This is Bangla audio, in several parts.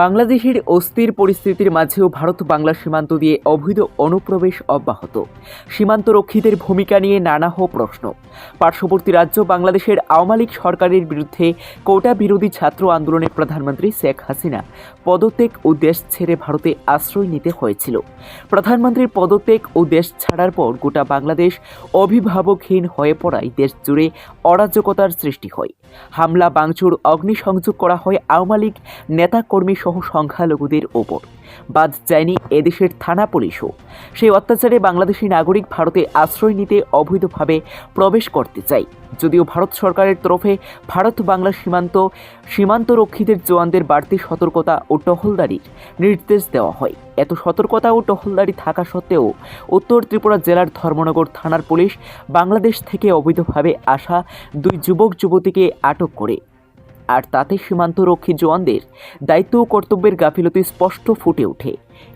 বাংলাদেশের অস্থির পরিস্থিতির মাঝেও ভারত বাংলা সীমান্ত দিয়ে অবৈধ অনুপ্রবেশ অব্যাহত। সীমান্তরক্ষীদের ভূমিকা নিয়ে নানা প্রশ্ন। পার্শ্ববর্তী রাজ্য বাংলাদেশের আওয়ামী লীগ সরকারের বিরুদ্ধে কোটা বিরোধী ছাত্র আন্দোলনে প্রধানমন্ত্রী শেখ হাসিনা পদত্যাগ ও দেশ ছেড়ে ভারতে আশ্রয় নিতে হয়েছিল। প্রধানমন্ত্রীর পদত্যাগ ও দেশ ছাড়ার পর গোটা বাংলাদেশ অভিভাবকহীন হয়ে পড়ায় দেশ জুড়ে অরাজকতার সৃষ্টি হয়। হামলা বাংচুর অগ্নিসংযোগ করা হয় আওয়ামী লীগ নেতাকর্মী সহ সংখ্যালঘুদের ওপর। বাদ যায়নি এদেশের থানা পুলিশও। সেই অত্যাচারে বাংলাদেশি নাগরিক ভারতে আশ্রয় নিতে অবৈধভাবে প্রবেশ করতে চায়। যদিও ভারত সরকারের তরফে ভারত বাংলা সীমান্ত, সীমান্তরক্ষীদের জওয়ানদের বাড়তি সতর্কতা ও টহলদারির নির্দেশ দেওয়া হয়। এত সতর্কতা ও টহলদারি থাকা সত্ত্বেও উত্তর ত্রিপুরা জেলার ধর্মনগর থানার পুলিশ বাংলাদেশ থেকে অবৈধভাবে আসা দুই যুবক যুবতীকে আটক করে। আর তাতে সীমান্তরক্ষী জওয়ানদের দায়িত্ব ও কর্তব্যের গাফিলতি স্পষ্ট ফুটে ওঠে।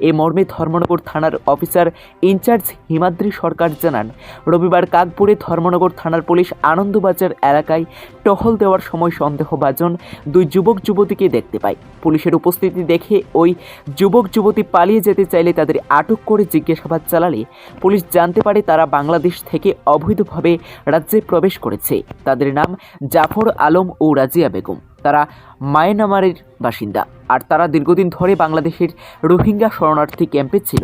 এ মর্মে ধর্মনগর থানার অফিসার ইনচার্জ হিমাদ্রি সরকার জানান, রবিবার কাকপুরে ধর্মনগর থানার পুলিশ আনন্দবাজার এলাকায় টহল দেওয়ার সময় সন্দেহভাজন দুই যুবক যুবতীকে দেখতে পায়। পুলিশের উপস্থিতি দেখে ওই যুবক যুবতী পালিয়ে যেতে চাইলে তাদের আটক করে জিজ্ঞাসাবাদ চালালে পুলিশ জানতে পারে তারা বাংলাদেশ থেকে অবৈধভাবে রাজ্যে প্রবেশ করেছে। তাদের নাম জাফর আলম ও রাজিয়া বেগম। তারা মায়ানমারের বাসিন্দা। আর তারা দীর্ঘদিন ধরে বাংলাদেশের রোহিঙ্গা শরণার্থী ক্যাম্পে ছিল।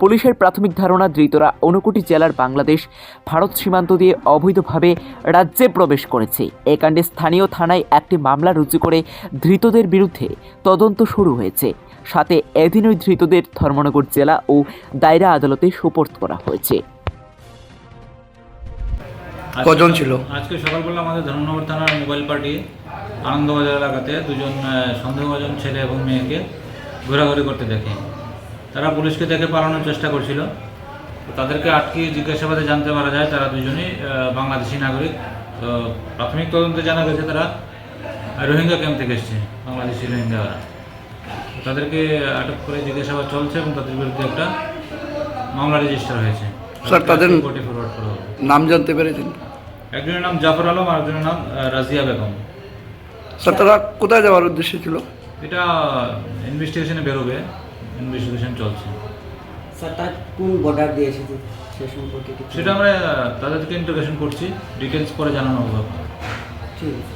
পুলিশের প্রাথমিক ধারণা ধৃতরা ঊনকোটি জেলার বাংলাদেশ ভারত সীমান্ত দিয়ে অবৈধভাবে রাজ্যে প্রবেশ করেছে। এ কাণ্ডে স্থানীয় থানায় একটি মামলা রুজু করে ধৃতদের বিরুদ্ধে তদন্ত শুরু হয়েছে। সাথে এদিন ওই ধৃতদের ধর্মনগর জেলা ও দায়রা আদালতে সুপর্দ করা হয়েছে। কজন ছিল? আজকে সকালবেলা আমাদের ধর্মনগর থানার মোবাইল পার্টি আনন্দবাজার এলাকাতে দুজন সন্দেহভাজন ছেলে এবং মেয়েকে ঘোরাঘুরি করতে দেখে। তারা পুলিশকে দেখে পালানোর চেষ্টা করছিল। তো তাদেরকে আটকে জিজ্ঞাসাবাদে জানতে পারা যায় তারা দুজনই বাংলাদেশি নাগরিক। তো প্রাথমিক তদন্তে জানা গেছে তারা রোহিঙ্গা ক্যাম্প থেকে এসছে বাংলাদেশি রোহিঙ্গারা। তাদেরকে আটক করে জিজ্ঞাসাবাদ চলছে এবং তাদের বিরুদ্ধে একটা মামলা রেজিস্টার হয়েছে। স্যার, তাদের- নাম জানতে পেরেছেন? একজনের নাম জাফর আলম আর একজনের নাম রাজিয়া বেগম। স্যার তারা কোথায় যাওয়ার উদ্দেশ্য ছিল? এটা ইনভেস্টিগেশনে বেরোবে। ইনভেস্টিগেশন চলছে। স্যার তার কোন বর্ডার দিয়ে এসেছে সে সম্পর্কে সেটা আমরা তাদেরকে ইন্টারোগেশন করছি। ডিটেলস পরে জানানো হবে। ঠিক আছে।